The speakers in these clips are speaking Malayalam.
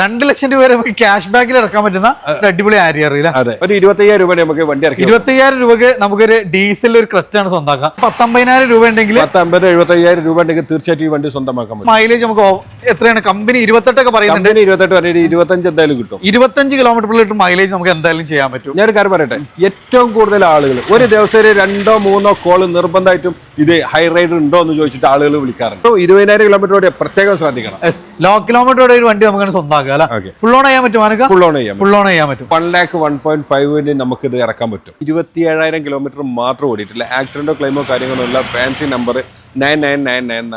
രണ്ട് ലക്ഷം രൂപ വരെ നമുക്ക് ക്യാഷ് ബാക്കിൽ ഇറക്കാൻ പറ്റുന്ന ഒരു അടിപൊളി ആരിയർ അറിയില്ല. ഒരു ഇരുപത്തയ്യായിരം രൂപ നമുക്ക് വണ്ടി ഇറക്കി ഇരുപത്തയ്യായിരം രൂപക്ക് നമുക്കൊരു ഡീസൽ ഒരു ക്രെറ്റാണ് സ്വന്തമാക്കാം. പത്തൊമ്പതിനായിരം രൂപ ഉണ്ടെങ്കിൽ പത്ത് അമ്പത് എഴുപത്തയ്യായിരം രൂപ ഉണ്ടെങ്കിൽ തീർച്ചയായിട്ടും ഈ വണ്ടി സ്വന്തമാക്കാം മൈലേജ് നമുക്ക് എത്രയാണ്? കമ്പനി ഇരുപത്തെട്ടൊക്കെ പറയുന്നുണ്ട്. ഇരുപത്തെട്ട് പറയുന്നത് ഇരുപത്തഞ്ച് എന്തായാലും കിട്ടും. ഇരുപത്തഞ്ച് കിലോമീറ്റർ ലിറ്റർ മൈലേജ് നമുക്ക് എന്തായാലും ചെയ്യാൻ പറ്റും. ഞാനൊരു കാര്യം പറയട്ടെ. ഏറ്റവും കൂടുതൽ ആളുകൾ ഒരു ദിവസം ഒരു രണ്ടോ മൂന്നോ കോൾ നിർബന്ധമായിട്ടും ഇത് ഹൈ റൈഡ് ഉണ്ടോ എന്ന് ചോദിച്ചിട്ട് ആളുകൾ വിളിക്കാറുണ്ട്. ഇരുപതിനായിരം കിലോമീറ്റർ ഓടിയ പ്രത്യേകം ശ്രദ്ധിക്കണം. ലോ കിലോമീറ്ററോടെ ഒരു വണ്ടി നമുക്ക് സ്വന്തമാക്കാം. അല്ലെ? Okay. ഫുൾ ഓൺ ചെയ്യാൻ പറ്റും ആനക്ക ഫുൾ ഓൺ ചെയ്യാം ഫുൾ ഓൺ ചെയ്യാൻ പറ്റും. വൺ ലാക്ക് വൺ പോയിന്റ് ഫൈവിന് നമുക്ക് ഇത് ഇറക്കാൻ പറ്റും. ഇരുപത്തി ഏഴായിരം കിലോമീറ്റർ മാത്രം ഓടിയിട്ടില്ല. ആക്സിഡന്റോ ക്ലെയിമോ കാര്യങ്ങളോ ഇല്ല fancy number nine nine nine nine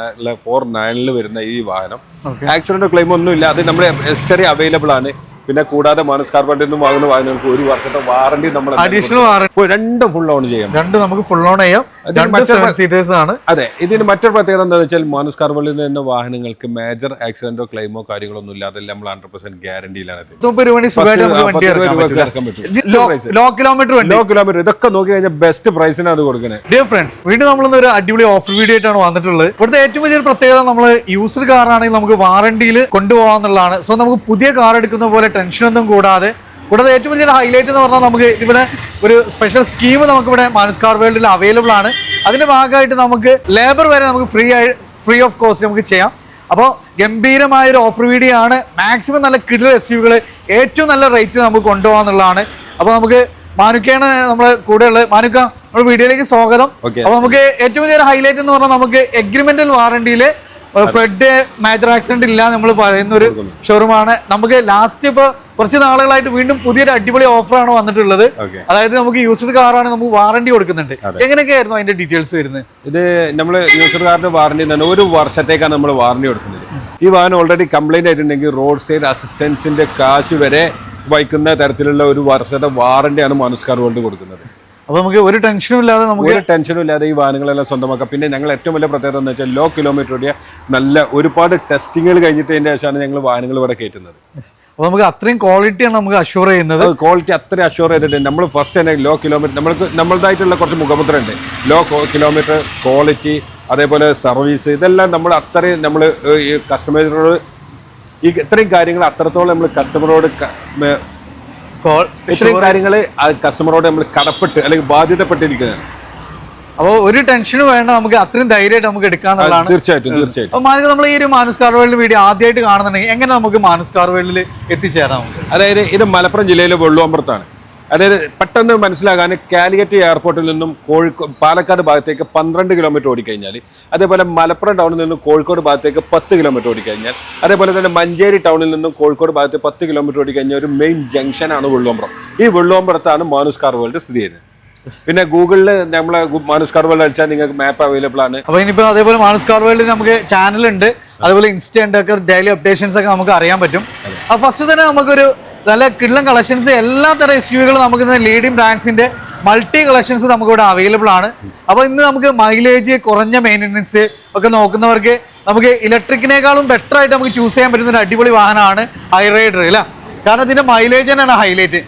four നയനിൽ വരുന്ന ഈ വാഹനം. ആക്സിഡന്റോ ക്ലെയിമോ ഒന്നും ഇല്ല അത് നമ്മുടെ ഹിസ്റ്ററി അവൈലബിൾ ആണ്. പിന്നെ കൂടാതെ മാനസ് കാർപ്പറ്റിൽ നിന്നും വാങ്ങുന്ന വാഹനങ്ങൾക്ക് ഒരു വർഷത്തെ വാറണ്ടി നമ്മൾ അഡീഷണൽ വാറണ്ടി രണ്ടും ഫുൾ ഓൺ ചെയ്യാം. രണ്ട് നമുക്ക് ഫുൾ ഓൺ ചെയ്യാം. സീറ്റേഴ്സ് ആണ്. അതെ ഇതിന് മറ്റൊരു പ്രത്യേകത എന്താണെന്ന് വെച്ചാൽ മാനസ് കാർബണിൽ നിന്ന് വാഹനങ്ങൾക്ക് മേജർ ആക്സിഡന്റോ ക്ലെയിമോ കാര്യങ്ങളൊന്നും ഇല്ലാതെ നമ്മൾ ഹൺഡ്രഡ് പെർസെന്റ് ഗ്യാരണ്ടിയിലാണ് ലോ- കിലോമീറ്റർ ലോ കിലോമീറ്റർ ഇതൊക്കെ നോക്കി കഴിഞ്ഞാൽ ബെസ്റ്റ് പ്രൈസിനാണ് കൊടുക്കുന്നത് ഡിയർ ഫ്രണ്ട്സ് വീണ്ടും നമ്മൾ ഒരു അടിപൊളി ഓഫർ വീഡിയോ ആയിട്ടാണ് വന്നിട്ടുള്ളത്. ഇവിടുത്തെ ഏറ്റവും വലിയൊരു പ്രത്യേകത നമ്മൾ യൂസർ കാറാണെങ്കിൽ നമുക്ക് വാറണ്ടിയിൽ കൊണ്ടുപോകാന്നുള്ളതാണ്. സോ നമുക്ക് പുതിയ കാർ എടുക്കുന്ന പോലെ ടെൻഷനൊന്നും കൂടാതെ കൂടാതെ ഏറ്റവും വലിയൊരു ഹൈലൈറ്റ് എന്ന് പറഞ്ഞാൽ നമുക്ക് ഇവിടെ ഒരു സ്പെഷ്യൽ സ്കീം നമുക്ക് ഇവിടെ മാനസ്കാർ വേൾഡിൽ അവൈലബിൾ ആണ്. അതിന്റെ ഭാഗമായിട്ട് നമുക്ക് ലേബർ വരെ നമുക്ക് ഫ്രീ ആയി ഫ്രീ ഓഫ് കോസ്റ്റ് നമുക്ക് ചെയ്യാം. അപ്പോൾ ഗംഭീരമായ ഒരു ഓഫർ വീഡിയോ ആണ്. മാക്സിമം നല്ല കിഡിൽ എസ് യുകൾ ഏറ്റവും നല്ല റേറ്റ് നമുക്ക് കൊണ്ടുപോകാന്നുള്ളതാണ്. അപ്പോൾ നമുക്ക് മാനുക്കയാണ് നമ്മുടെ കൂടെയുള്ള മാനുക്ക നമ്മുടെ വീഡിയോയിലേക്ക് സ്വാഗതം. അപ്പോൾ നമുക്ക് ഏറ്റവും വലിയൊരു ഹൈലൈറ്റ് എന്ന് പറഞ്ഞാൽ നമുക്ക് എഗ്രിമെന്റൽ വാറണ്ടിയിൽ ഫ്ലഡ് മേജർ ആക്സിഡന്റ് ഇല്ല നമ്മൾ പറയുന്ന ഒരു ഷോറൂമാണ്. നമുക്ക് ലാസ്റ്റ് ഇപ്പൊ കുറച്ച് നാളുകളായിട്ട് വീണ്ടും പുതിയൊരു അടിപൊളി ഓഫറാണ് വന്നിട്ടുള്ളത്. അതായത് നമുക്ക് യൂസ്ഡ് കാറാണ് നമുക്ക് വാറണ്ടി കൊടുക്കുന്നുണ്ട്. എങ്ങനെയൊക്കെയായിരുന്നു അതിന്റെ ഡീറ്റെയിൽസ് വരുന്നത്? ഇത് നമ്മൾ യൂസ്ഡ് കാറിന്റെ വാറണ്ടി തന്നെ ഒരു വർഷത്തേക്കാണ് നമ്മൾ വാറണ്ടി കൊടുക്കുന്നത്. ഈ വാഹനം ഓൾറെഡി കംപ്ലൈന്റ് ആയിട്ടുണ്ടെങ്കിൽ റോഡ് സൈഡ് അസിസ്റ്റൻസിന്റെ കാശ് വരെ വഹിക്കുന്ന തരത്തിലുള്ള ഒരു വർഷത്തെ വാറണ്ടിയാണ് മാനുസ്കാർ വേൾഡ് കൊടുക്കുന്നത്. അപ്പൊ നമുക്ക് ഒരു ടെൻഷനും ഇല്ലാതെ നമുക്ക് ഒരു ടെൻഷനും ഇല്ലാതെ ഈ വാഹനങ്ങളെല്ലാം സ്വന്തമാക്കാം. പിന്നെ ഞങ്ങൾ ഏറ്റവും വലിയ പ്രത്യേകത എന്ന് വെച്ചാൽ ലോ കിലോമീറ്റർ ഓടിയ നല്ല ഒരുപാട് ടെസ്റ്റിങ്ങുകൾ കഴിഞ്ഞിട്ടതിന്റെ ശേഷമാണ് ഞങ്ങൾ വാഹനങ്ങൾ ഇവിടെ കയറ്റുന്നത്. അപ്പൊ നമുക്ക് അത്രയും ക്വാളിറ്റിയാണ് നമുക്ക് അഷ്യൂർ ചെയ്യുന്നത്. ക്വാളിറ്റി അത്ര അഷ്യൂർ ചെയ്തിട്ട് നമ്മൾ ഫസ്റ്റ് തന്നെ ലോ കിലോമീറ്റർ നമ്മൾക്ക് നമ്മളതായിട്ടുള്ള കുറച്ച് മുഖമുദ്ര ഉണ്ട് ലോ കിലോമീറ്റർ ക്വാളിറ്റി അതേപോലെ സർവീസ് ഇതെല്ലാം നമ്മൾ അത്രയും നമ്മൾ ഈ കസ്റ്റമേഴ്സിനോട് ഈ ഇത്രയും കാര്യങ്ങൾ അത്രത്തോളം നമ്മൾ കസ്റ്റമറോട് ക- മ- Call- ഇത്രയും കാര്യങ്ങൾ കസ്റ്റമറോട് നമ്മൾ കടപ്പെട്ട് അല്ലെങ്കിൽ ബാധ്യതപ്പെട്ടിരിക്കുകയാണ്. അപ്പോൾ ഒരു ടെൻഷനും വേണ്ട നമുക്ക് അത്രയും ധൈര്യമായിട്ട് നമുക്ക് എടുക്കാനുള്ളതാണ് തീർച്ചയായിട്ടും തീർച്ചയായിട്ടും. അപ്പോൾ മാനസ് നമ്മൾ ഈ ഒരു മാനസ് കാർവേളിൽ വീഡിയോ ആദ്യമായിട്ട് കാണുന്നുണ്ടെങ്കിൽ എങ്ങനെ നമുക്ക് മാനസ് കാർവേളിൽ എത്തിച്ചേരാം? അതായത് ഇത് മലപ്പുറം ജില്ലയിലെ വെള്ളുവമ്പുറത്താണ്. അതായത് പെട്ടെന്ന് മനസ്സിലാകാൻ കാലിക്കറ്റ് എയർപോർട്ടിൽ നിന്നും കോഴിക്കോട് പാലക്കാട് ഭാഗത്തേക്ക് പന്ത്രണ്ട് കിലോമീറ്റർ ഓടിക്കഴിഞ്ഞാൽ അതേപോലെ മലപ്പുറം ടൗണിൽ നിന്നും കോഴിക്കോട് ഭാഗത്തേക്ക് പത്ത് കിലോമീറ്റർ ഓടിക്കഴിഞ്ഞാൽ അതേപോലെ തന്നെ മഞ്ചേരി ടൗണിൽ നിന്നും കോഴിക്കോട് ഭാഗത്ത് പത്ത് കിലോമീറ്റർ ഓടിക്കഴിഞ്ഞാൽ ഒരു മെയിൻ ജംഗ്ഷനാണ് വെള്ളോമ്പുറം ഈ വെള്ളോമ്പുറത്താണ് മാനുസ് കാർ വേൾഡ് സ്ഥിതി ചെയ്യുന്നത്. പിന്നെ ഗൂഗിളിൽ നമ്മളെ മാനുസ് കാർ വേൾഡ് അടിച്ചാൽ നിങ്ങൾക്ക് മാപ്പ് അവൈലബിൾ ആണ്. അപ്പൊ ഇനിയിപ്പോ അതേപോലെ മാനുസ് കാർ വേൾഡിൽ നമുക്ക് ചാനൽ ഉണ്ട്. അതുപോലെ ഇൻസ്റ്റ ഉണ്ട്. ഒക്കെ ഡെയിലി അപ്ഡേഷൻസ് ഒക്കെ നമുക്ക് അറിയാൻ പറ്റും. അപ്പൊ ഫസ്റ്റ് തന്നെ നമുക്കൊരു നല്ല കിള്ളം കളക്ഷൻസ്. എല്ലാ തരം എസ് യുകളും നമുക്ക് ലീഡിംഗ് ബ്രാൻഡ്സിന്റെ മൾട്ടി കളക്ഷൻസ് നമുക്ക് ഇവിടെ അവൈലബിൾ ആണ്. അപ്പൊ ഇന്ന് നമുക്ക് മൈലേജ് കുറഞ്ഞ മെയിന്റനൻസ് ഒക്കെ നോക്കുന്നവർക്ക് നമുക്ക് ഇലക്ട്രിക്കിനേക്കാളും ബെറ്റർ ആയിട്ട് നമുക്ക് ചൂസ് ചെയ്യാൻ പറ്റുന്ന ഒരു അടിപൊളി വാഹനമാണ് ഹൈറൈഡർ അല്ല? കാരണം ഇതിന്റെ മൈലേജ് തന്നെയാണ് ഹൈലൈറ്റ്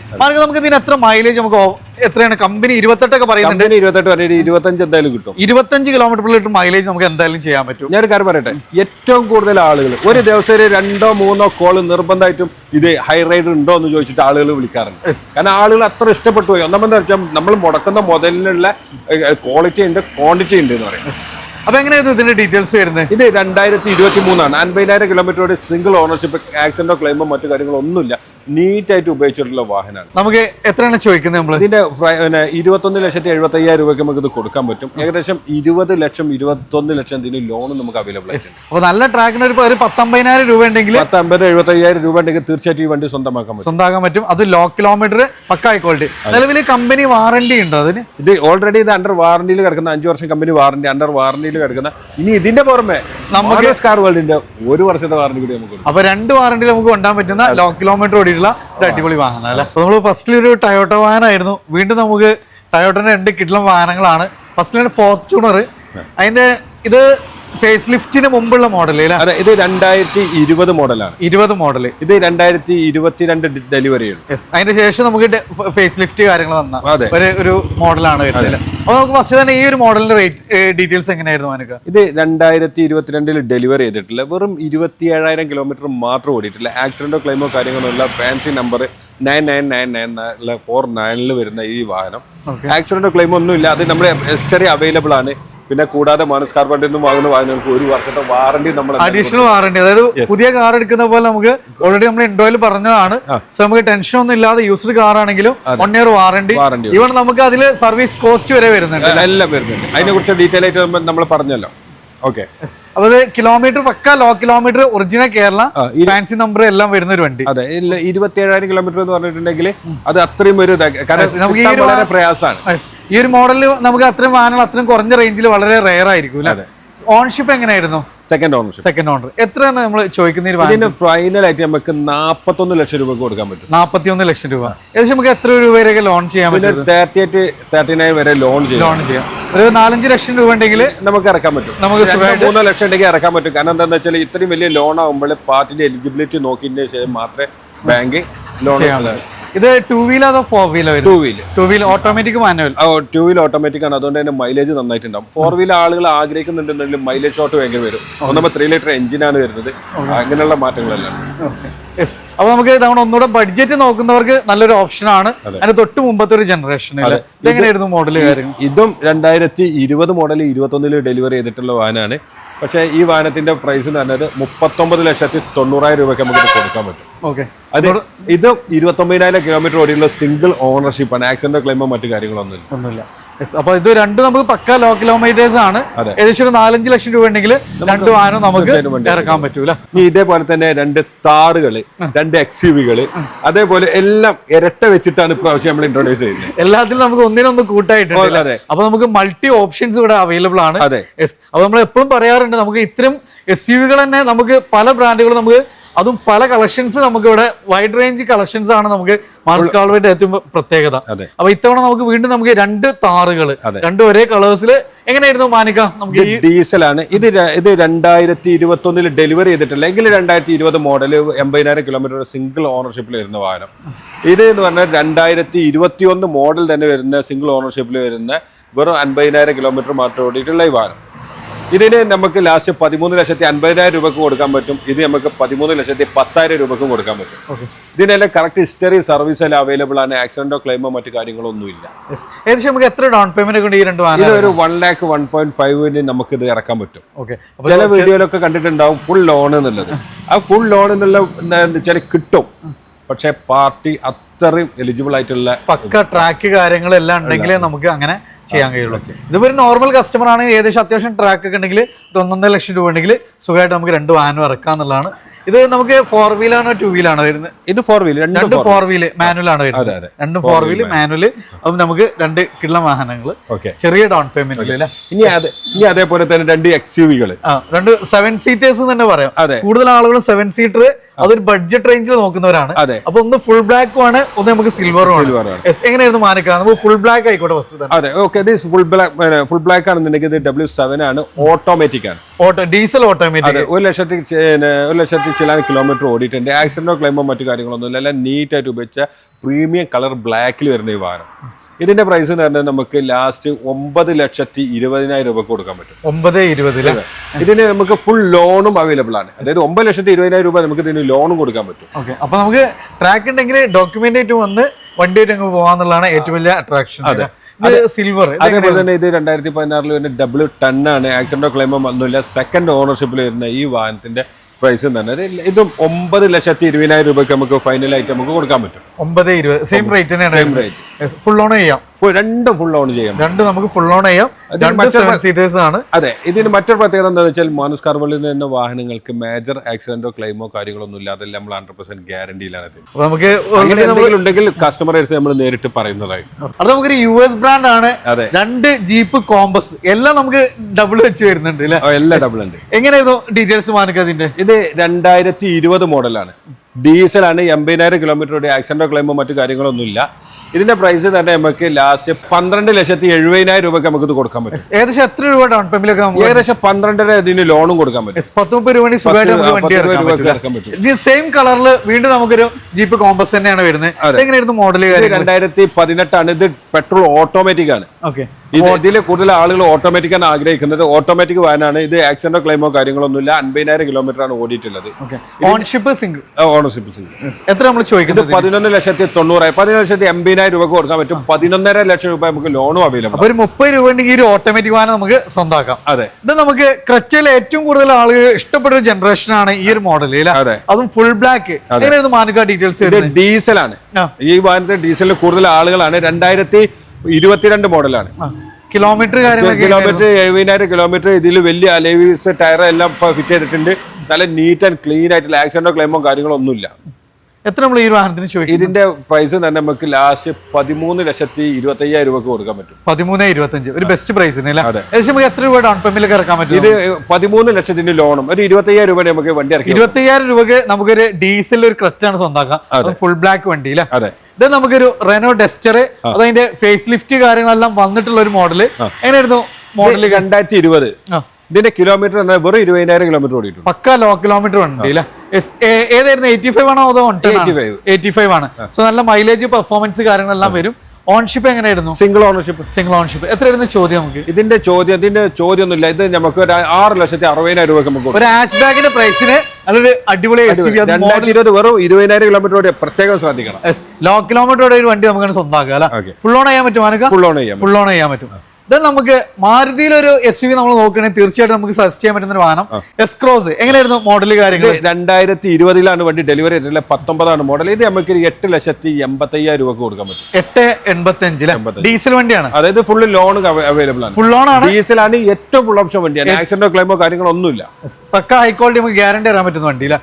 നമുക്ക് ഇതിന് എത്ര മൈലേജ് നമുക്ക് എത്രയാണ്? കമ്പനി ഇരുപത്തെട്ടൊക്കെ പറയുന്നുണ്ട്. ഇരുപത്തെട്ട് പറയുന്നത് ഇരുപത്തഞ്ച് എന്തായാലും കിട്ടും. ഇരുപത്തഞ്ച് കിലോമീറ്റർ ലിറ്റർ മൈലേജ് നമുക്ക് എന്തായാലും ചെയ്യാൻ പറ്റും. ഞാൻ ഒരു കാര്യം പറയട്ടെ. ഏറ്റവും കൂടുതൽ ആളുകൾ ഒരു ദിവസം രണ്ടോ മൂന്നോ കോൾ നിർബന്ധമായിട്ടും ഇത് ഹൈ റൈഡ് ഉണ്ടോ എന്ന് ചോദിച്ചിട്ട് ആളുകൾ വിളിക്കാറുണ്ട്. കാരണം ആളുകൾ അത്ര ഇഷ്ടപ്പെട്ടു പോയി. ഒന്നാമെന്ന് വെച്ചാൽ നമ്മൾ മുടക്കുന്ന മുതലിനുള്ള ക്വാളിറ്റി ഉണ്ട് ക്വാണ്ടിറ്റി ഉണ്ട് എന്ന് പറയും. അപ്പൊ എങ്ങനെയാണ് ഇതിന്റെ ഡീറ്റെയിൽസ് വരുന്നത്? ഇത് രണ്ടായിരത്തി ഇരുപത്തി മൂന്നാണ് അൻപതിനായിരം കിലോമീറ്ററോടെ സിംഗിൾ ഓണർഷിപ്പ് ആക്സിഡന്റോ ക്ലെയിമോ മറ്റു കാര്യങ്ങളോ ഒന്നുമില്ല. നീറ്റായിട്ട് ഉപയോഗിച്ചിട്ടുള്ള വാഹനമാണ് നമുക്ക് എത്രയാണ് ചോദിക്കുന്നത് നമ്മൾ ഇതിന്റെ പിന്നെ ഇരുപത്തൊന്ന് ലക്ഷത്തി എഴുപത്തി അയ്യായിരം രൂപയ്ക്ക് നമുക്ക് ഇത് കൊടുക്കാൻ പറ്റും. ഏകദേശം ഇരുപത് ലക്ഷം ഇരുപത്തൊന്ന് ലക്ഷം ഇതിന് ലോൺ നമുക്ക് അവൈലബിൾ ആയിട്ടുണ്ട്. അപ്പൊ നല്ല ട്രാക്കിന് ഒരു പത്തൊമ്പതിനായിരം രൂപ ഉണ്ടെങ്കിൽ പത്ത് അമ്പത് എഴുപത്തി അയ്യായിരം രൂപ ഉണ്ടെങ്കിൽ തീർച്ചയായിട്ടും ഈ വണ്ടി സ്വന്തമാക്കാൻ പറ്റും. സ്വന്തമാക്കാൻ പറ്റും. അത് ലോ കിലോമീറ്റർ പക്കായി ക്വാളിറ്റി നിലവിൽ കമ്പനി വാറണ്ടി ഉണ്ടോ അതിന്? ഇത് ഓൾറെഡി ഇത് അണ്ടർ വാറണ്ടിയിൽ കിടക്കുന്ന അഞ്ചു വർഷം കമ്പനി വാറണ്ടി അണ്ടർ വാറണ്ടിയിൽ കിടക്കുന്ന ഇനി ഇതിന്റെ പുറമെ നമുക്ക് കാർ വേൾഡിന്റെ ഒരു വർഷത്തെ വാറണ്ടി കൂടി നമുക്ക് അപ്പൊ രണ്ട് വാറണ്ടി നമുക്ക് കൊണ്ടാൻ പറ്റുന്ന ലോ കിലോമീറ്റർ ഓടിയിട്ടുള്ള ഒരു അടിപൊളി വാഹനം അല്ലെ? അപ്പൊ നമ്മൾ ഫസ്റ്റിൽ ഒരു ടയോട്ട വാഹനമായിരുന്നു. വീണ്ടും നമുക്ക് ടയോട്ടന്റെ രണ്ട് കിട്ടുന്ന വാഹനങ്ങളാണ്. ഫസ്റ്റിലാണ് ഫോർച്യൂണർ അതിന്റെ ഇത് ഫേസ് ലിഫ്റ്റിന് മുമ്പുള്ള മോഡൽ അല്ലേ? അതെ ഇത് രണ്ടായിരത്തി ഇരുപത് മോഡലാണ്. ഇരുപത് മോഡൽ ഇത് രണ്ടായിരത്തി ഇരുപത്തിരണ്ട് ഡെലിവറി അതിന് ശേഷം നമുക്ക് ഫേസ് ലിഫ്റ്റ് കാര്യങ്ങൾ വന്ന ഒരു ഒരു മോഡലാണ് വരുന്നത് അപ്പൊ നമുക്ക് ഫസ്റ്റ് തന്നെ ഈ ഒരു മോഡലിന്റെ റേറ്റ് ഡീറ്റെയിൽസ് എങ്ങനെയായിരുന്നു എനിക്ക് ഇത് രണ്ടായിരത്തി ഇരുപത്തിരണ്ടിൽ ഡെലിവറി ചെയ്തിട്ടില്ല. വെറും ഇരുപത്തി ഏഴായിരം കിലോമീറ്റർ മാത്രം ഓടിയിട്ടില്ല. ആക്സിഡന്റോ ക്ലെയിമോ കാര്യങ്ങളോ ഇല്ല fancy number nine nine nine nine four നയനിൽ വരുന്ന ഈ വാഹനം. ആക്സിഡന്റോ ക്ലെയിമോ ഒന്നും ഇല്ല അത് നമ്മുടെ ഹിസ്റ്ററി അവൈലബിൾ ആണ്. പിന്നെ കൂടാതെ മാനസ് കാർബണിൽ നിന്നും വാങ്ങുന്ന വാഹനങ്ങൾക്ക് ഒരു വർഷത്തെ വാറണ്ടി നമ്മൾ അഡീഷണൽ വാറണ്ടി അതായത് പുതിയ കാർ എടുക്കുന്ന പോലെ നമുക്ക് ഓൾറെഡി നമ്മൾ ഇൻഡോയിൽ പറഞ്ഞതാണ്. സോ നമുക്ക് ടെൻഷൻ ഒന്നും ഇല്ലാതെ യൂസ്ഡ് കാർ ആണെങ്കിലും വൺ ഇയർ വാറണ്ടി ഈവൺ നമുക്ക് അതിൽ സർവീസ് കോസ്റ്റ് വരെ വരുന്നുണ്ട്. എല്ലാം വരുന്നുണ്ട്. അതിനെ കുറിച്ച് ഡീറ്റെയിൽ ആയിട്ട് നമ്മൾ പറഞ്ഞല്ലോ. ഓക്കെ. അപ്പൊ കിലോമീറ്റർ പക്ക low kilometre original Kerala fancy number എല്ലാം വരുന്ന ഒരു വണ്ടി. അതെ ഇരുപത്തി ഏഴായിരം കിലോമീറ്റർ എന്ന് പറഞ്ഞിട്ടുണ്ടെങ്കിൽ അത് അത്രയും ഒരു കാരണം വളരെ പ്രയാസമാണ്. ഈ ഒരു മോഡലിൽ നമുക്ക് അത്രയും വാഹനങ്ങൾ അത്രയും കുറഞ്ഞ റേഞ്ചിൽ വളരെ റെയർ ആയിരിക്കും അല്ലേ? ഓൺഷിപ്പ് എങ്ങനെയായിരുന്നു? സെക്കൻഡ് ഓണർഷിപ്പ് സെക്കൻഡ് ഓണർ എത്രയാണ് നമ്മൾ ചോദിക്കുന്ന ഇതിന് ഫൈനൽ ആയിട്ട് നമുക്ക് നാൽപ്പത്തൊന്ന് ലക്ഷം രൂപ കൊടുക്കാൻ പറ്റും. നാപ്പത്തി ലക്ഷം രൂപ. ഏകദേശം നമുക്ക് എത്ര രൂപ വരെയൊക്കെ ലോൺ ചെയ്യാൻ പറ്റും? തേർട്ടി എയ്റ്റ് തേർട്ടി നയൻ വരെ ലോൺ ചെയ്യും. ലോൺ ചെയ്യാം. ഒരു നാലഞ്ച് ലക്ഷം രൂപ ഉണ്ടെങ്കിൽ നമുക്ക് ഇറക്കാൻ പറ്റും. നമുക്ക് മൂന്ന് മൂന്നോ ലക്ഷം ഉണ്ടെങ്കിൽ ഇറക്കാൻ പറ്റും. കാരണം എന്താണെന്ന് വെച്ചാൽ ഇത്രയും വലിയ ലോൺ ആകുമ്പോൾ പാർട്ടിന്റെ എലിജിബിലിറ്റി നോക്കിയതിന് ശേഷം മാത്രമേ ബാങ്ക് ലോൺ ഇത് ടൂ വീലർ അതോ four wheeler two wheel two wheeler automatic manual two wheel automatic ആണ്. അതുകൊണ്ട് തന്നെ മൈലേജ് നന്നായിട്ടുണ്ടാവും. ഫോർ വീൽ ആളുകൾ ആഗ്രഹിക്കുന്നുണ്ടെന്നുണ്ടെങ്കിൽ മൈലേജ് ഷോട്ട് ഭയങ്കര വരും. ഒന്നാമത് ത്രീ ലിറ്റർ എഞ്ചിനാണ് വരുന്നത്. അങ്ങനെയുള്ള മാറ്റങ്ങളെല്ലാം. അപ്പൊ നമുക്ക് തവണ ഒന്നുകൂടെ ബഡ്ജറ്റ് നോക്കുന്നവർക്ക് നല്ലൊരു ഓപ്ഷൻ ആണ്. അതിന് തൊട്ട് മുമ്പത്തെ ഒരു ജനറേഷൻ ഇതെങ്ങനെയായിരുന്നു മോഡൽ കാര്യങ്ങൾ ഇതും രണ്ടായിരത്തി ഇരുപത് മോഡൽ ഇരുപത്തൊന്നിൽ ഡെലിവറി ചെയ്തിട്ടുള്ള വാഹനമാണ് പക്ഷേ ഈ വാഹനത്തിന്റെ പ്രൈസ് എന്ന് പറഞ്ഞത് മുപ്പത്തൊമ്പത് ലക്ഷത്തി തൊണ്ണൂറായിരം രൂപയ്ക്ക് നമുക്ക് കൊടുക്കാൻ പറ്റും. ഓക്കെ. അത് ഇത് ഇരുപത്തൊമ്പതിനായിരം കിലോമീറ്റർ ഓടിയുള്ള സിംഗിൾ ഓണർഷിപ്പാണ് ആക്സിഡന്റ് ക്ലെയിമോ മറ്റു കാര്യങ്ങളൊന്നുമില്ല. ഒന്നുമില്ല. അപ്പൊ ഇത് രണ്ട് നമുക്ക് പക്ക ലോ കിലോമീറ്റേഴ്സ് ആണ്. ഏകദേശം ഒരു നാലഞ്ച് ലക്ഷം രൂപ ഉണ്ടെങ്കിൽ രണ്ട് വാഹനം നമുക്ക് ഇറക്കാൻ പറ്റൂല. ഇനി ഇതേപോലെ തന്നെ രണ്ട് താറുകൾ രണ്ട് എക്സ് അതേപോലെ എല്ലാം ഇരട്ട വെച്ചിട്ടാണ് ഇപ്രാവശ്യം നമ്മൾ ഇൻട്രോഡ്യൂസ് ചെയ്യുന്നത്. എല്ലാത്തിലും നമുക്ക് ഒന്നിനൊന്ന് കൂട്ടായിട്ടുണ്ട് അതെ. അപ്പൊ നമുക്ക് മൾട്ടി ഓപ്ഷൻസ് ഇവിടെ അവൈലബിൾ ആണ്. അപ്പൊ നമ്മൾ എപ്പോഴും പറയാറുണ്ട് നമുക്ക് ഇത്തരം എസ് യു വികൾ തന്നെ നമുക്ക് പല ബ്രാൻഡുകളും നമുക്ക് അതും പല കളക്ഷൻസ് നമുക്ക് ഇവിടെ വൈഡ് റേഞ്ച് കളക്ഷൻസ് ആണ് നമുക്ക് മാർസ് കാൾവേറ്റ് ഏറ്റവും പ്രത്യേകത. അപ്പൊ ഇത്തവണ നമുക്ക് വീണ്ടും നമുക്ക് രണ്ട് താറുകൾ. രണ്ട് ഒരേ കളേഴ്സിൽ എങ്ങനെയായിരുന്നു മാനിക്ക നമുക്ക് ഡീസലാണ് ഇത് ഇത് രണ്ടായിരത്തി ഇരുപത്തി ഒന്നിൽ ഡെലിവറി ചെയ്തിട്ടില്ല. എങ്കിൽ രണ്ടായിരത്തി ഇരുപത് മോഡൽ എൺപതിനായിരം കിലോമീറ്റർ സിംഗിൾ ഓണർഷിപ്പിൽ വരുന്ന വാഹനം. ഇത് എന്ന് പറഞ്ഞാൽ രണ്ടായിരത്തി ഇരുപത്തി ഒന്ന് മോഡൽ തന്നെ വരുന്ന സിംഗിൾ ഓണർഷിപ്പിൽ വരുന്ന വെറും അൻപതിനായിരം കിലോമീറ്റർ മാത്രം ഓടിയിട്ടുള്ള ഈ വാഹനം. ഇതിന് നമുക്ക് ലാസ്റ്റ് പതിമൂന്ന് ലക്ഷത്തി അൻപതിനായിരം രൂപക്ക് കൊടുക്കാൻ പറ്റും. ഇത് നമുക്ക് പതിമൂന്ന് ലക്ഷത്തി പത്തായിരം രൂപക്കും കൊടുക്കാൻ പറ്റും. ഇതിനെല്ലാം കറക്റ്റ് ഹിസ്റ്ററി സർവീസ് എല്ലാം അവൈലബിൾ ആണ്. ആക്സിഡന്റോ ക്ലെയിമോ മറ്റു കാര്യങ്ങളോ ഒന്നും ഇല്ല ഏകദേശം നമുക്ക് എത്ര ഡൗൺ പേയ്മെന്റ് കൊണ്ട് ഈ രണ്ട് ഇത് ഒരു വൺ ലാക്ക് വൺ പോയിന്റ് ഫൈവിന് നമുക്ക് ഇത് ഇറക്കാൻ പറ്റും. ചില വീഡിയോയിലൊക്കെ കണ്ടിട്ടുണ്ടാവും ഫുൾ ലോൺ എന്നുള്ളത്. ആ ഫുൾ ലോൺ എന്നുള്ള വെച്ചാൽ കിട്ടും. പക്ഷെ പാർട്ടി അത്രയും എലിജിബിൾ ആയിട്ടുള്ള പക്ക ട്രാക്ക് കാര്യങ്ങളെല്ലാം ഉണ്ടെങ്കിലേ നമുക്ക് അങ്ങനെ ചെയ്യാൻ കഴിയുള്ളൂ. ഇതിപ്പോ ഒരു നോർമൽ കസ്റ്റമർ ആണെങ്കിൽ ഏകദേശം അത്യാവശ്യം ട്രാക്ക് ഒക്കെ ഉണ്ടെങ്കിൽ ഒരു ഒന്നൊന്നര ലക്ഷം രൂപ ഉണ്ടെങ്കിൽ സുഖമായിട്ട് നമുക്ക് രണ്ട് വാഹനം ഇറക്കാം എന്നുള്ളതാണ്. ഇത് നമുക്ക് ഫോർ വീലാണോ ടു വീലാണോ വരുന്നത്? ഇത് ഫോർ വീൽ രണ്ട് ഫോർ വീൽ മാനുവൽ ആണ് അതെ, വരുന്നത്. രണ്ടും ഫോർ വീൽ മാനുവൽ അപ്പം നമുക്ക് രണ്ട് കിള്ള വാഹനങ്ങൾ. ചെറിയ ഡൗൺ പേയ്മെന്റ് ഇനി അതെ ഇനി അതേപോലെ തന്നെ രണ്ട് എക്സ് യു വികൾ രണ്ട് സെവൻ സീറ്റേഴ്സ് തന്നെ പറയാം. കൂടുതൽ ആളുകളും സെവൻ സീറ്റർ അതൊരു ബഡ്ജറ്റ് റേഞ്ചിൽ നോക്കുന്നവരാണ്. അപ്പൊ ഒന്ന് ഫുൾ ബ്ലാക്കും ആണ് ഒന്ന് നമുക്ക് സിൽവറും എങ്ങനെയായിരുന്നു മാനക്ക നമുക്ക് ഫുൾ ബ്ലാക്ക് ആയിക്കോട്ടെ ഫസ്റ്റ് അതെ okay full black full black ആണെന്നുണ്ടെങ്കിൽ ഇത് ഡബ്ല്യു സെവൻ ആണ് ഓട്ടോമാറ്റിക് ആണ്. ഓട്ടോ ഡീസൽ ഓട്ടോമാറ്റിക് ഒരു ലക്ഷത്തി ഒരു ലക്ഷത്തി ചില കിലോമീറ്റർ ഓടിയിട്ടുണ്ട്. ആക്സിഡന്റോ ക്ലെയിമോ മറ്റു കാര്യങ്ങളൊന്നും ഇല്ല എല്ലാം നീറ്റ് ആയിട്ട് ഉപയോഗിച്ച പ്രീമിയം കളർ ബ്ലാക്കിൽ വരുന്ന ഈ വാഹനം. ഇതിന്റെ പ്രൈസ് എന്ന് പറഞ്ഞാൽ നമുക്ക് ലാസ്റ്റ് ഒമ്പത് ലക്ഷത്തി ഇരുപതിനായിരം രൂപ കൊടുക്കാൻ പറ്റും. ഒമ്പത് ഇരുപത് ഇതിന് നമുക്ക് ഫുൾ ലോണും അവൈലബിൾ ആണ്. അതായത് ഒമ്പത് ലക്ഷത്തി ഇരുപതിനായിരം രൂപ നമുക്ക് ഇതിന് ലോണും കൊടുക്കാൻ പറ്റും. ഓക്കെ അപ്പൊ നമുക്ക് ട്രാക്ക് ഉണ്ടെങ്കിൽ ഡോക്യുമെന്റ് ആയിട്ട് വന്ന് വണ്ടിയായിട്ട് അങ്ങ് പോവാന്നുള്ളതാണ് ഏറ്റവും വലിയ അട്രാക്ഷൻ സിൽവർ അതേപോലെ തന്നെ ഇത് രണ്ടായിരത്തി പതിനാറിൽ വരുന്ന ഡബിൾ ടെൻ ആണ്. ആക്സിഡന്റോ ക്ലെയിമോ ഒന്നുമില്ല സെക്കൻഡ് ഓണർഷിപ്പിൽ വരുന്ന ഈ വാഹനത്തിന്റെ പ്രൈസ് തന്നെ ഇതും ഒമ്പത് ലക്ഷത്തി ഇരുപതിനായിരം രൂപയ്ക്ക് നമുക്ക് ഫൈനലായിട്ട് നമുക്ക് കൊടുക്കാൻ പറ്റും. ഒമ്പത് ഇരുപത് സെയിം റേറ്റ് തന്നെയാണ് ഫുൾ ഓൺ ചെയ്യാം. രണ്ടും ഫുൾ ഓൺ ചെയ്യാം. രണ്ട് നമുക്ക് ഫുൾ ഓൺ ചെയ്യാം. രണ്ട് സീറ്റേഴ്സ് ആണ്. അതെ ഇതിന് മറ്റൊരു പ്രത്യേകത എന്താണെന്ന് വെച്ചാൽ മോനസ് കാർവളിൽ നിന്ന് വാഹനങ്ങൾക്ക് മേജർ ആക്സിഡന്റോ ക്ലെയിമോ കാര്യങ്ങളോ ഒന്നും ഇല്ലാതെ നമ്മൾ ഹൺഡ്രഡ് പെർസെന്റ് ഗ്യാരണ്ടിയിലാണ് നമുക്ക് ഉണ്ടെങ്കിൽ കസ്റ്റമർ അടുത്ത് നമ്മൾ നേരിട്ട് പറയുന്നതായി. അത് നമുക്കൊരു യു എസ് ബ്രാൻഡ് ആണ്. അതെ. രണ്ട് ജീപ്പ് കോമ്പസ് എല്ലാം നമുക്ക് ഡബിൾ വെച്ച് വരുന്നുണ്ട് എല്ലാം ഡബിൾ ഉണ്ട്. എങ്ങനെയായിരുന്നു ഡീറ്റെയിൽസ് മാനിക്ക അതിന്റെ? ഇത് രണ്ടായിരത്തി ഇരുപത് മോഡലാണ് ഡീസലാണ് എൺപതിനായിരം കിലോമീറ്റർ ആക്സിഡന്റോ ക്ലെയിമോ മറ്റു കാര്യങ്ങളൊന്നുമില്ല. ഇതിന്റെ പ്രൈസ് തന്നെ നമുക്ക് ലാസ്റ്റ് പന്ത്രണ്ട് ലക്ഷത്തി എഴുപതിനായിരം രൂപയ്ക്ക് നമുക്ക് ഇത് കൊടുക്കാൻ പറ്റും. ഏകദേശം എത്ര രൂപ ഡൗൺ പേയ്മെന്റ് ഏകദേശം പന്ത്രണ്ടര ഇതിന് ലോണും കൊടുക്കാൻ പറ്റും. പത്ത് മുപ്പത് രൂപ സെയിം കളറിൽ വീണ്ടും നമുക്കൊരു ജീപ്പ് കോമ്പസ് തന്നെയാണ് വരുന്നത്. എങ്ങനെയായിരുന്നു മോഡൽ രണ്ടായിരത്തി പതിനെട്ടാണ്. ഇത് പെട്രോൾ ഓട്ടോമാറ്റിക് ആണ്. ഓക്കെ ഇതിൽ കൂടുതൽ ആളുകൾ ഓട്ടോമാറ്റിക് ആണ് ആഗ്രഹിക്കുന്നത്. ഓട്ടോമാറ്റിക് വാനാണ് ഇത് ആക്സിഡന്റോ ക്ലെയിമോ കാര്യങ്ങളൊന്നുമില്ല. അൻപതിനായിരം കിലോമീറ്റർ ആണ് ഓടിയിട്ടുള്ളത്. ഓണർഷിപ്പ് സിംഗിൾ ഓണർഷിപ്പ് എത്ര നമ്മൾ ചോദിക്കുന്നത് പതിനൊന്ന് ലക്ഷത്തി തൊണ്ണൂറായി. പതിനൊന്ന് ലക്ഷത്തി എൺപതിനായിരം രൂപ കൊടുക്കാൻ പറ്റും. പതിനൊന്നര ലക്ഷം രൂപ നമുക്ക് ലോണും അവൈലബിൾ ഒരു മുപ്പത് രൂപ ഉണ്ടെങ്കിൽ ഒരു ഓട്ടോമാറ്റിക് വാന നമുക്ക് സ്വന്തമാക്കാം അതെ. ഇത് നമുക്ക് ക്രച്ചയിൽ ഏറ്റവും കൂടുതൽ ആളുകൾ ഇഷ്ടപ്പെട്ട ഒരു ജനറേഷൻ ആണ് ഈ ഒരു മോഡൽ അതെ. അതും ഫുൾ ബ്ലാക്ക് ഡീറ്റെയിൽസ് ഡീസലാണ് ഈ വാഹനത്തിൽ ഡീസലിൽ കൂടുതൽ ആളുകളാണ്. രണ്ടായിരത്തി ഇരുപത്തിരണ്ട് മോഡലാണ്. കിലോമീറ്റർ കിലോമീറ്റർ എഴുപതിനായിരം കിലോമീറ്റർ ഇതിൽ വലിയ അലേവീസ് ടയർ എല്ലാം ഫിറ്റ് ചെയ്തിട്ടുണ്ട്. നല്ല നീറ്റ് ആൻഡ് ക്ലീൻ ആയിട്ടുള്ള ആക്സിഡന്റോ ക്ലെയിമോ കാര്യങ്ങളോ ഒന്നുമില്ല. എത്ര നമ്മൾ ഈ വാഹനത്തിന് ചോദിക്കും ഇതിന്റെ പ്രൈസ് തന്നെ നമുക്ക് ലാസ്റ്റ് പതിമൂന്ന് ലക്ഷത്തി ഇരുപത്തി അയ്യായിരം രൂപക്ക് കൊടുക്കാൻ പറ്റും. പതിമൂന്ന് ഇരുപത്തഞ്ച്. ഒരു ബെസ്റ്റ് പ്രൈസ്. ഏകദേശം നമുക്ക് എത്ര രൂപ ഡൗൺ പേയ്മെന്റ് ഇറക്കാൻ പറ്റും ഇത് പതിമൂന്ന് ലക്ഷത്തിന്റെ ലോണും ഒരു ഇരുപത്തി അയ്യായിരം രൂപയുടെ നമുക്ക് വണ്ടി ഇറക്കി ഇരുപത്തി അയ്യായിരം രൂപക്ക് നമുക്കൊരു ഡീസൽ ഒരു ക്രെറ്റാണ് സ്വന്തമാക്കാം ഫുൾ ബ്ലാക്ക് വണ്ടി അല്ലേ? അതെ. ഇത് നമുക്കൊരു റെനോ ഡെസ്റ്റർ അതതിന്റെ ഫേസ് ലിഫ്റ്റ് കാര്യങ്ങളെല്ലാം വന്നിട്ടുള്ള ഒരു മോഡൽ എങ്ങനെയായിരുന്നു മോഡൽ രണ്ടായിരത്തി ഇരുപത്. ആ. ഇതിന്റെ കിലോമീറ്റർ എന്നാൽ വെറും ഇരുപതിനായിരം കിലോമീറ്റർ ഓടിയിട്ടുണ്ട്. പക്ക ലോ കിലോമീറ്റർ വണ്ടി അല്ലേ? ഏതായിരുന്നു? എയ്റ്റി ഫൈവ് ആണോ അതോ 85. എയ്റ്റി ഫൈവ് ആണ്. സോ നല്ല മൈലേജ് പെർഫോമൻസ് കാര്യങ്ങളെല്ലാം വരും. ഓൺഷിപ്പ് എങ്ങനെയായിരുന്നു? സിംഗിൾ ഓണർഷിപ്പ് സിംഗിൾ ഓണർഷിപ്പ് എത്രയായിരുന്നു ചോദ്യം നമുക്ക്? ഇതിന്റെ ചോദ്യം ഇതിന്റെ ചോദ്യം ഒന്നുമില്ല ഇത് നമുക്ക് ഒരു ആറ് ലക്ഷത്തി അറുപതിനായിരം രൂപ നമുക്ക്. ഒരു ആഷ് ബാഗിന്റെ പ്രൈസിന് നല്ലൊരു അടിപൊളി രണ്ടായിരത്തി ഇരുപത് വെറും ഇരുപതിനായിരം കിലോമീറ്റർ ഓടിയ പ്രത്യേകം ശ്രദ്ധിക്കണം. ലോ കിലോമീറ്റർ ഒരു വണ്ടി നമുക്ക് സ്വന്തമാക്കാം അല്ലെ. ഫുൾ ഓൺ ചെയ്യാൻ പറ്റും ഫുൾ ഓൺ ചെയ്യാം ഫുൾ ഓൺ ചെയ്യാൻ പറ്റും. ഇത് നമുക്ക് മാരുതിയിൽ ഒരു എസ് യു വി നമ്മൾ നോക്കുകയാണെങ്കിൽ തീർച്ചയായിട്ടും നമുക്ക് സജസ്റ്റ് ചെയ്യാൻ പറ്റുന്ന ഒരു വാഹനം. എസ്ക്രോസ് എങ്ങനെയായിരുന്നു മോഡൽ കാര്യങ്ങൾ രണ്ടായിരത്തി ഇരുപതിലാണ് വണ്ടി ഡെലിവറി ചെയ്തിട്ടുള്ള പത്തൊമ്പതാണ് മോഡൽ ഇത് നമുക്ക് എട്ട് ലക്ഷത്തി എൺപത്തി അയ്യായിരം രൂപക്ക് കൊടുക്കാൻ പറ്റും. എട്ട് എൺപത്തി അഞ്ചിലെ ഡീസൽ വണ്ടിയാണ്. അതായത് ഫുൾ ലോൺ അവൈലബിൾ ആണ്. ഫുൾ ലോൺ ആണ്? ഡീസലാണ് ഏറ്റവും ഫുൾ ഓപ്ഷൻ വണ്ടിയാണ് ആക്സിഡന്റോ ക്ലെയിമോ കാര്യങ്ങളോ ഒന്നുമില്ല. പക്ക ഹൈ ക്വാളിറ്റി നമുക്ക് ഗ്യാരണ്ടി തരാൻ പറ്റുന്ന വണ്ടിയില്ല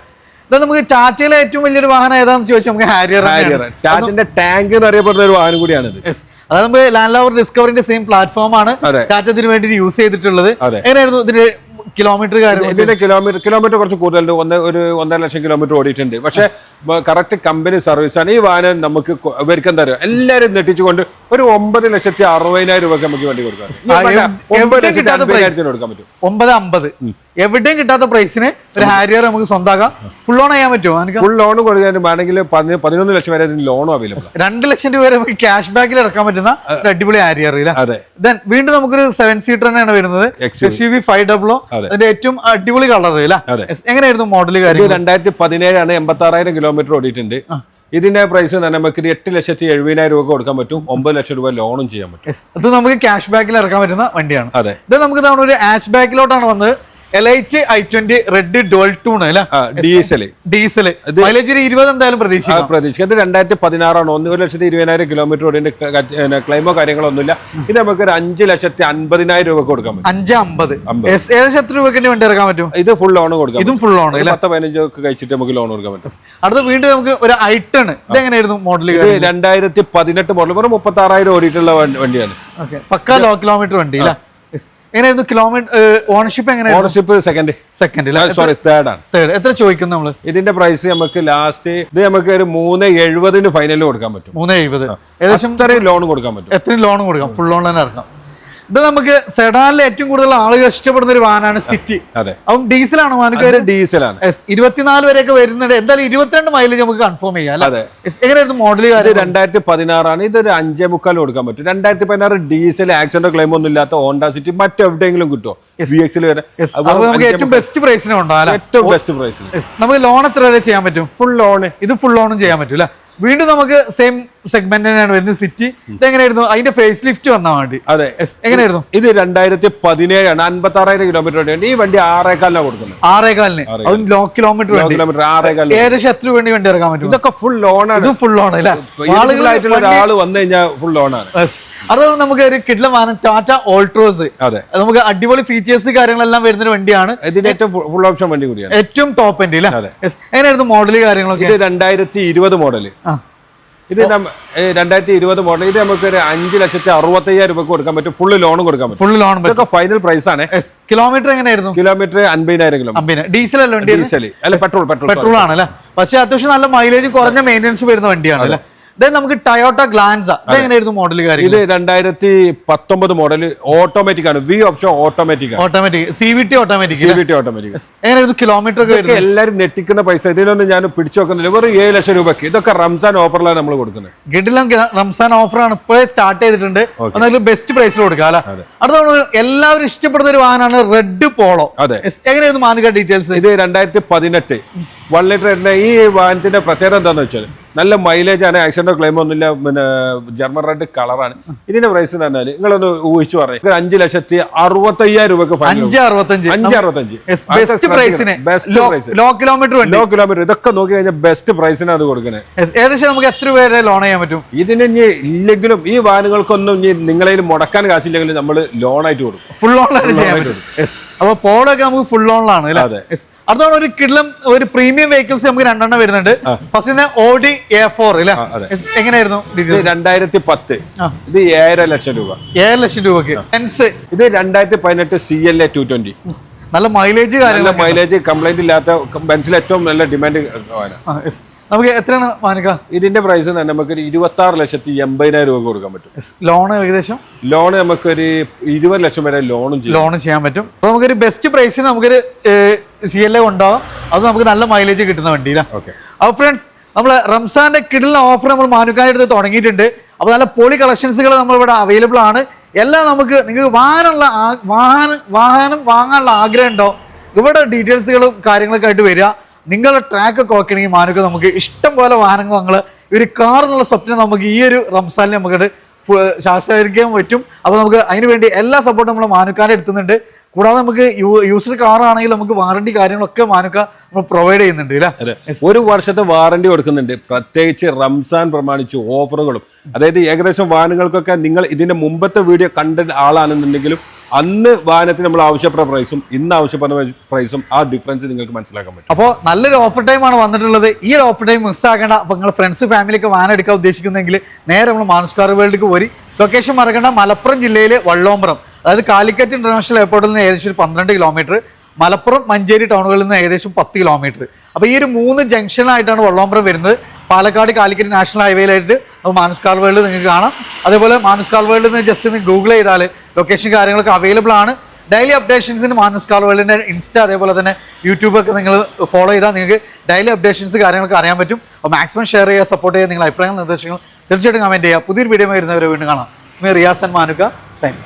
ഇത് നമുക്ക് ടാറ്റയിലെ ഏറ്റവും വലിയൊരു വാഹനം ഏതാണെന്ന് ചോദിച്ചാൽ നമുക്ക് ഹാരിയർ ഹാരിയർ ടാറ്റിന്റെ ടാങ്ക് എന്ന് അറിയപ്പെടുന്ന ഒരു വാഹനം കൂടിയാണ് അതായത് നമുക്ക് ലാൻഡ് ലവർ ഡിസ്കവറിന്റെ സെയിം പ്ലാറ്റ്ഫോം ആണ് ടാറ്റ ഇതിന് വേണ്ടി യൂസ് ചെയ്തിട്ടുള്ളത്. എങ്ങനെയായിരുന്നു ഇതിന്റെ കിലോമീറ്റർ കാര്യം ഇതിന്റെ കിലോമീറ്റർ കിലോമീറ്റർ കുറച്ച് കൂടുതലുണ്ട്. ഒന്ന് ഒരു ഒന്നര ലക്ഷം കിലോമീറ്റർ ഓടിയിട്ടുണ്ട്. പക്ഷേ കറക്റ്റ് കമ്പനി സർവീസ് ആണ്. ഈ വാഹനം നമുക്ക് ഇവർക്ക് എന്താ പറയുക എല്ലാവരും നെട്ടിച്ചുകൊണ്ട് ഒരു ഒമ്പത് ലക്ഷത്തി അറുപതിനായിരം രൂപ നമുക്ക് വണ്ടി കൊടുക്കാം. ഒമ്പത് ലക്ഷത്തി അമ്പതിനായിരത്തിന് കൊടുക്കാൻ പറ്റും. ഒമ്പത് അമ്പത്. എവിടെയും കിട്ടാത്ത പ്രൈസിന് ഒരു ഹാരിയർ നമുക്ക് സ്വന്തമാക്കാം ഫുൾ ഓൺ ചെയ്യാൻ പറ്റുമോ? ഫുൾ ലോൺ കൊടുക്കാൻ വേണമെങ്കിൽ പതിന- പതിനൊന്ന് ലക്ഷം വരെ ലോണും അവൈലബിൾ രണ്ട് ലക്ഷം രൂപ വരെ നമുക്ക് ക്യാഷ് ബാക്കിൽ ഇറക്കാൻ പറ്റുന്ന ഒരു അടിപൊളി ഹാരിയർ ഇല്ല അതെ. ദെൻ വീണ്ടും നമുക്കൊരു സെവൻ സീറ്റർ തന്നെയാണ് വരുന്നത്. എസ് യു വി ഫൈവ് ഡബിളോ അതിന്റെ ഏറ്റവും അടിപൊളി കളർ. എങ്ങനെയായിരുന്നു മോഡൽ കാര്യം രണ്ടായിരത്തി പതിനേഴാണ് എൺപത്തി ആറായിരം കിലോമീറ്റർ ഓടിയിട്ടുണ്ട് ഇതിന്റെ പ്രൈസ് തന്നെ നമുക്ക് എട്ട് ലക്ഷത്തി എഴുപതിനായിരം രൂപ കൊടുക്കാൻ പറ്റും. ഒമ്പത് ലക്ഷം രൂപ ലോണും ചെയ്യാൻ പറ്റും. അത് നമുക്ക് ക്യാഷ് ബാക്കിൽ ഇറക്കാൻ പറ്റുന്ന വണ്ടിയാണ്. അതെ. ഇത് നമുക്ക് തവണ ഒരു ആഷ് ബാക്കിലോട്ടാണ് വന്നത്. Elite i twenty red dual tone diesel diesel diesel mileage ഇരുപത് എന്തായാലും പ്രതീക്ഷിക്കാം. പ്രതീക്ഷിക്കുന്നത് ഇത് രണ്ടായിരത്തി പതിനാറാണ് ഒന്ന് ഒരു ലക്ഷത്തി ഇരുപതിനായിരം കിലോമീറ്റർ ഓടിന്റെ ക്ലൈമോ കാര്യങ്ങളോ ഒന്നുമില്ല. ഇത് നമുക്ക് ഒരു അഞ്ച് ലക്ഷത്തി അൻപതിനായിരം രൂപ കൊടുക്കാൻ പറ്റും. അഞ്ച് അമ്പത്. ഏകദേശം എത്ര രൂപയ്ക്ക് വേണ്ടി ഇറക്കാൻ പറ്റും? ഇത് ഫുൾ ലോൺ കൊടുക്കാം ഇതും ഫുൾ ലോൺ പത്ത് പതിനഞ്ച് കഴിച്ചിട്ട് നമുക്ക് ലോൺ കൊടുക്കാൻ പറ്റും. അടുത്ത വീണ്ടും നമുക്ക് ഒരു ഐട്ടൺ ഇത് എങ്ങനെയായിരുന്നു മോഡൽ ഇത് രണ്ടായിരത്തി പതിനെട്ട് മോഡൽ വെറും മുപ്പത്തി ആറായിരം ഓടിയിട്ടുള്ള വണ്ടിയാണ്. പക്കാ ലോ കിലോമീറ്റർ വണ്ടി അല്ലേ. എങ്ങനെയായിരുന്നു കിലോമീറ്റർ ഓണർഷിപ്പ് എങ്ങനെയാണ് ownership second second sorry third ആണ്. തേർഡ് എത്ര ചോദിക്കും നമ്മൾ ഇതിന്റെ പ്രൈസ് നമുക്ക് ലാസ്റ്റ് ഇത് നമുക്ക് ഒരു മൂന്ന് എഴുപതിന് ഫൈനലിൽ കൊടുക്കാൻ പറ്റും. മൂന്ന് എഴുപത്. ഏകദേശം ലോൺ കൊടുക്കാൻ പറ്റും. എത്ര ലോൺ കൊടുക്കാം. ഫുൾ ലോൺ തന്നെ ഇറക്കാം. ഇത് നമുക്ക് സെഡാനിൽ ഏറ്റവും കൂടുതൽ ആളുകൾ ഇഷ്ടപ്പെടുന്ന ഒരു വാഹനമാണ് സിറ്റി അതെ. അപ്പം ഡീസലാണ് വാഹനം ഡീസലാണ് ഇരുപത്തിനാല് വരെയൊക്കെ വരുന്നുണ്ട്. എന്തായാലും ഇരുപത്തിരണ്ട് മൈലേജ് നമുക്ക് കൺഫേം ചെയ്യാം അല്ലേ? എങ്ങനെയായിരുന്നു മോഡൽ കാര്യം രണ്ടായിരത്തി പതിനാറാണ് ഇതൊരു അഞ്ചേ മുക്കാൽ കൊടുക്കാൻ പറ്റും. രണ്ടായിരത്തി പതിനാറ് ഡീസൽ ആക്സിഡന്റ് ക്ലെയിം ഒന്നും ഇല്ലാത്ത ഹോണ്ട സിറ്റി മറ്റെവിടെയെങ്കിലും കിട്ടുമോ വി എക്സിൽ വരെ നമുക്ക് ഏറ്റവും ബെസ്റ്റ് പ്രൈസിനുണ്ടോ ഏറ്റവും ബെസ്റ്റ് പ്രൈസ് നമുക്ക് ലോൺ എത്ര വരെ ചെയ്യാൻ പറ്റും? ഫുൾ ലോൺ ഇത് ഫുൾ ലോണും ചെയ്യാൻ പറ്റും അല്ലേ? വീണ്ടും നമുക്ക് സെയിം സെഗ്മെന്റ് തന്നെയാണ് വരുന്നത് സിറ്റി എങ്ങനെയായിരുന്നു അതിന്റെ ഫേസ് ലിഫ്റ്റ് വന്നാൽ വേണ്ടി അതെ. എങ്ങനെയായിരുന്നു? ഇത് രണ്ടായിരത്തി പതിനേഴാണ് അൻപത്തി ആറായിരം കിലോമീറ്റർ വേണ്ടി ഈ വണ്ടി ആറേക്കാലിനാണ് കൊടുക്കുന്നത്. ആറേക്കാലിന് അതും ലോ കിലോമീറ്റർ കിലോമീറ്റർ ആറേക്കാലിന് ഏകദേശം എത്ര വേണ്ടി വണ്ടി ഇറക്കാൻ പറ്റും? ഇതൊക്കെ ഫുൾ ലോണാണ് ഇത് ഫുൾ ലോൺ അല്ലേ? ആളുകളായിട്ടുള്ള ഒരാൾ വന്നു കഴിഞ്ഞാൽ ഫുൾ ലോണാണ്. അത് നമുക്ക് ഒരു കിഡ്ല വാഹനം ടാറ്റ ഓൾട്രോസ് അതെ. നമുക്ക് അടിപൊളി ഫീച്ചേഴ്സ് കാര്യങ്ങളെല്ലാം വരുന്ന വണ്ടിയാണ്. ഇതിന്റെ ഏറ്റവും ഫുൾ ഓപ്ഷൻ വണ്ടി കൂടിയാണ്. ഏറ്റവും ടോപ്പ് അല്ലേ. Yes. എങ്ങനെയായിരുന്നു മോഡൽ കാര്യങ്ങളൊക്കെ? ഇത് രണ്ടായിരത്തി ഇരുപത് മോഡൽ ആ. ഇത് രണ്ടായിരത്തി ഇരുപത് മോഡൽ ഇത് നമുക്ക് ഒരു അഞ്ച് ലക്ഷത്തി അറുപത്തയ്യായിരം രൂപക്ക് കൊടുക്കാൻ പറ്റും. ഫുള്ള് ലോൺ കൊടുക്കാൻ പറ്റും. ഫുൾ ലോൺ ഇതൊക്കെ ഫൈനൽ പ്രൈസ് ആണ്. കിലോമീറ്റർ എങ്ങനെയായിരുന്നു? കിലോമീറ്റർ അൻപതിനായിരം കിലോമീറ്റർ ഡീസൽ അല്ല വണ്ടി ഡീസൽ അല്ല പെട്രോൾ പെട്രോൾ പെട്രോൾ ആണല്ലേ പക്ഷേ പക്ഷെ അത്യാവശ്യം നല്ല മൈലേജ് കുറഞ്ഞ മെയിന്റെനൻസ് വരുന്ന വണ്ടിയാണ് അല്ലേ? നമുക്ക് ടയോട്ട ഗ്ലാൻസ എങ്ങനെയായിരുന്നു മോഡൽ കാര്യം ഇത് രണ്ടായിരത്തി പത്തൊമ്പത് മോഡൽ ഓട്ടോമാറ്റിക് ആണ്. V option automatic automatic C V T automatic C V T automatic എങ്ങനെയായിരുന്നു കിലോമീറ്റർ ഒക്കെ എല്ലാവരും എല്ലാരും നെട്ടിക്കുന്ന പൈസ. ഇതിനൊന്നും ഞാൻ പിടിച്ചു വെക്കുന്നില്ല. വെറും ഏഴ് ലക്ഷം രൂപയ്ക്ക്. ഇതൊക്കെ റംസാൻ ഓഫറിലാണ് നമ്മൾ കൊടുക്കുന്നത്. ഗഡിലും റംസാൻ ഓഫറാണ് ഇപ്പോഴേ സ്റ്റാർട്ട് ചെയ്തിട്ടുണ്ട്. എന്നാലും ബെസ്റ്റ് പ്രൈസിൽ കൊടുക്കാം അല്ലെ? അടുത്ത എല്ലാവരും ഇഷ്ടപ്പെടുന്ന ഒരു വാഹനമാണ് റെഡ് പോളോ അതെ. എങ്ങനെയായിരുന്നു മാനുക ഡീറ്റെയിൽസ് ഇത് രണ്ടായിരത്തി പതിനെട്ട് വൺ ലിറ്റർ എണ്ണ ഈ വാഹനത്തിന്റെ പ്രത്യേകത എന്താണെന്ന് വെച്ചാൽ നല്ല മൈലേജ് ആണ് ആക്സിഡന്റോ ക്ലെയിം ഒന്നുമില്ല പിന്നെ ജർമ്മൻ റെഡ് കളറാണ് ഇതിന്റെ പ്രൈസ് എന്ന് പറഞ്ഞാൽ നിങ്ങളൊന്ന് ഊഹിച്ചു പറഞ്ഞു അഞ്ച് ലക്ഷത്തി അറുപത്തയ്യായിരം രൂപക്ക് അഞ്ച് അറുപത്തഞ്ച്. അഞ്ച് അറുപത്തഞ്ച്. ബെസ്റ്റ് പ്രൈസിന് best low kilometre low kilometre ഇതൊക്കെ നോക്കി കഴിഞ്ഞാൽ ബെസ്റ്റ് പ്രൈസിനാണ് അത് കൊടുക്കുന്നത്. ഏകദേശം നമുക്ക് എത്ര പേരെ ലോൺ ചെയ്യാൻ പറ്റും? ഇതിന് ഇനി ഇല്ലെങ്കിലും ഈ വാഹനങ്ങൾക്കൊന്നും ഇനി നിങ്ങളെ മുടക്കാൻ കാശില്ലെങ്കിലും നമ്മൾ ലോൺ ആയിട്ട് കൊടുക്കും. ഫുൾ ലോൺ ചെയ്യാൻ പറ്റും. യെസ് അപ്പൊ പോളൊക്കെ നമുക്ക് ഫുൾ ലോണിലാണ് അതെ. അടുത്താണ് ഒരു കിടലം ഒരു പ്രീമിയം വെഹിക്കിൾസ് നമുക്ക് രണ്ടെണ്ണം വരുന്നുണ്ട്. ഫസ്റ്റ് ഓഡി എ ഫോർ അല്ലേ. എങ്ങനെയായിരുന്നു രണ്ടായിരത്തി പത്ത് ഇത് ഏഴര ലക്ഷം രൂപ. ഏഴ് ലക്ഷം രൂപക്ക് ഇത് രണ്ടായിരത്തി പതിനെട്ട് C L A two twenty നല്ല മൈലേജ് നല്ല കാര്യങ്ങൾ മൈലേജ് കംപ്ലൈന്റ് ഇല്ലാത്ത ബെൻസിൽ ഏറ്റവും നല്ല ഡിമാൻഡ് നമുക്ക് എത്രയാണ് മാനിക്ക ഇതിന്റെ പ്രൈസ് തന്നെ നമുക്ക് ഇരുപത്തി ആറ് ലക്ഷത്തി എൺപതിനായിരം രൂപ കൊടുക്കാൻ പറ്റും. ലോൺ ഏകദേശം? ലോൺ നമുക്കൊരു ഇരുപത് ലക്ഷം വരെ ലോണും ലോൺ ചെയ്യാൻ പറ്റും. അപ്പൊ നമുക്കൊരു ബെസ്റ്റ് പ്രൈസിന് നമുക്കൊരു സി എൽ എ ഉണ്ടാവും അത് നമുക്ക് നല്ല മൈലേജ് കിട്ടുന്ന വണ്ടിയിലാണ് ഓക്കെ അപ്പോൾ ഫ്രണ്ട്സ് നമ്മൾ റംസാന്റെ കിടിലിന് ഓഫർ നമ്മൾ മാനുക്കാനെടുത്ത് തുടങ്ങിയിട്ടുണ്ട്. അപ്പോൾ നല്ല പൊളി കളക്ഷൻസുകൾ നമ്മളിവിടെ അവൈലബിൾ ആണ്. എല്ലാം നമുക്ക് നിങ്ങൾക്ക് വാഹനമുള്ള വാഹനം വാഹനം വാങ്ങാനുള്ള ആഗ്രഹം ഉണ്ടോ? ഇവിടെ ഡീറ്റെയിൽസുകളും കാര്യങ്ങളൊക്കെ ആയിട്ട് വരിക. നിങ്ങളുടെ ട്രാക്ക് ഒക്കെ നോക്കണമെങ്കിൽ മാനുക്ക് നമുക്ക് ഇഷ്ടം പോലെ വാഹനങ്ങൾ ഞങ്ങൾ ഒരു കാർ എന്നുള്ള സ്വപ്നം നമുക്ക് ഈ ഒരു റംസാനിൽ നമുക്ക് ശാസ്ത്രീകരിക്കാൻ പറ്റും. അപ്പോൾ നമുക്ക് അതിനുവേണ്ടി എല്ലാ സപ്പോർട്ടും നമ്മൾ മാനുക്കാരെ എടുക്കുന്നുണ്ട് കൂടാതെ നമുക്ക് യൂസ്ഡ് കാർ ആണെങ്കിൽ നമുക്ക് വാറണ്ടി കാര്യങ്ങളൊക്കെ മാനുക്ക നമ്മൾ പ്രൊവൈഡ് ചെയ്യുന്നുണ്ട് അല്ലേ അതെ. ഒരു വർഷത്തെ വാറണ്ടി കൊടുക്കുന്നുണ്ട്. പ്രത്യേകിച്ച് റംസാൻ പ്രമാണിച്ച് ഓഫറുകളും. അതായത് ഏകദേശം വാഹനങ്ങൾക്കൊക്കെ നിങ്ങൾ ഇതിന്റെ മുമ്പത്തെ വീഡിയോ കണ്ട ആളാണെന്നുണ്ടെങ്കിലും അന്ന് വാഹനത്തിന് നമ്മൾ ആവശ്യപ്പെട്ട പ്രൈസും ഇന്ന് ആവശ്യപ്പെടുന്ന പ്രൈസും ആ ഡിഫറൻസ് നിങ്ങൾക്ക് മനസ്സിലാക്കാൻ പറ്റും. അപ്പോൾ നല്ലൊരു ഓഫർ ടൈമാണ് വന്നിട്ടുള്ളത്. ഈ ഒരു ഓഫർ ടൈം മിസ്സാക്കേണ്ട അപ്പോൾ നിങ്ങൾ ഫ്രണ്ട്സ് ഫാമിലിയൊക്കെ വാഹനം എടുക്കാൻ ഉദ്ദേശിക്കുന്നെങ്കിൽ നേരെ നമ്മൾ മാനുസ്കാർ വേൾഡിലേക്ക് പോയി ലൊക്കേഷൻ മറക്കേണ്ട. മലപ്പുറം ജില്ലയിലെ വള്ളോമ്പ്രം. അതായത് കാലിക്കറ്റ് ഇന്റർനാഷണൽ എയർപോർട്ടിൽ നിന്ന് ഏകദേശം ഒരു പന്ത്രണ്ട് കിലോമീറ്റർ മലപ്പുറം മഞ്ചേരി ടൗണുകളിൽ നിന്ന് ഏകദേശം പത്ത് കിലോമീറ്റർ അപ്പോൾ ഈ ഒരു മൂന്ന് ജംഗ്ഷനായിട്ടാണ് വള്ളോമ്പ്രം വരുന്നത്. പാലക്കാട് കാലിക്കറ്റ് നാഷണൽ ഹൈവേയിലായിട്ട് മാനുസ്കാർ വേൾഡ് നിങ്ങൾക്ക് കാണാം. അതേപോലെ മാനസ്കാർ വേൾഡിൽ നിന്ന് ജസ്റ്റ് ഒന്ന് ഗൂഗിൾ ചെയ്താൽ ലൊക്കേഷൻ കാര്യങ്ങളൊക്കെ അവൈലബിൾ ആണ്. ഡെയിലി അപ്ഡേഷൻസിന് മാനസ് വേൾഡിന്റെ ഇൻസ്റ്റ അതേപോലെ തന്നെ യൂട്യൂബ് ഒക്കെ നിങ്ങൾ ഫോളോ ചെയ്താൽ നിങ്ങൾക്ക് ഡെയിലി അപ്ഡേഷൻസ് കാര്യങ്ങളൊക്കെ അറിയാൻ പറ്റും. അപ്പോൾ മാക്സിമം ഷെയർ ചെയ്യുക സപ്പോർട്ട് ചെയ്യുക നിങ്ങളുടെ അഭിപ്രായങ്ങൾ നിർദ്ദേശങ്ങൾ തീർച്ചയായിട്ടും കമന്റ് ചെയ്യുക. പുതിയൊരു വീഡിയോ വരുന്നവരെ വീണ്ടും കാണാം. സ്മി റിയാസൻ മാനുക സൈൻ